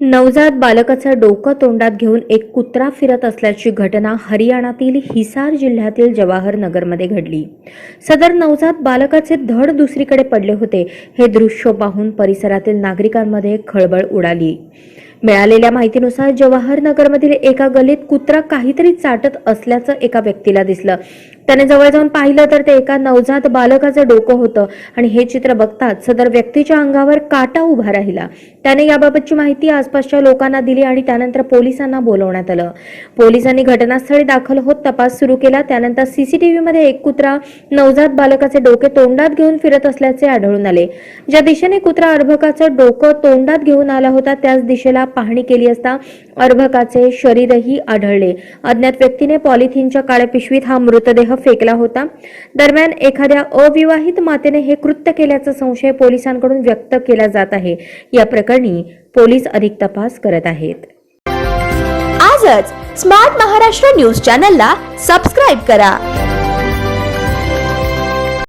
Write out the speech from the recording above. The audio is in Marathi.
नवजात बालकाचं डोकं तोंडात घेऊन एक कुत्रा फिरत असल्याची घटना हरियाणातील हिसार जिल्ह्यातील जवाहर नगरमध्ये घडली. सदर नवजात बालकाचे धड दुसरीकडे पडले होते. हे दृश्य पाहून परिसरातील नागरिकांमध्ये खळबळ उडाली. मिळालेल्या माहितीनुसार जवाहर नगरमधील एका गलीत कुत्रा काहीतरी चाटत असल्याचं एका व्यक्तीला दिसलं. त्याने जवळ जाऊन पाहिलं तर ते एका नवजात बालकाचं डोकं होतं आणि हे चित्र बघताच सदर व्यक्तीच्या अंगावर काटा उभा राहिला. त्याने याबाबतची माहिती आसपासच्या लोकांना दिली आणि त्यानंतर पोलिसांना बोलवण्यात आलं. पोलिसांनी घटनास्थळी दाखल होत तपास सुरू केला. त्यानंतर सीसीटीव्ही मध्ये एक कुत्रा नवजात बालकाचे डोके तोंडात घेऊन फिरत असल्याचे आढळून आले. ज्या दिशेने कुत्रा अर्भकाचं डोकं तोंडात घेऊन आला होता त्याच दिशेला पाहणी केली असता अर्भकाचे शरीरही आढळले. अज्ञात व्यक्तीने पॉलिथिनच्या काळ्या पिशवीत हा मृतदेह फेकला होता. दरम्यान एखाद्या अविवाहित मातेने हे कृत्य केल्याचा संशय पोलिसांकडून व्यक्त केला जात आहे. या प्रकरणी पोलीस अधिक तपास करत आहेत. आजच स्मार्ट महाराष्ट्र न्यूज चॅनलला सबस्क्राईब करा.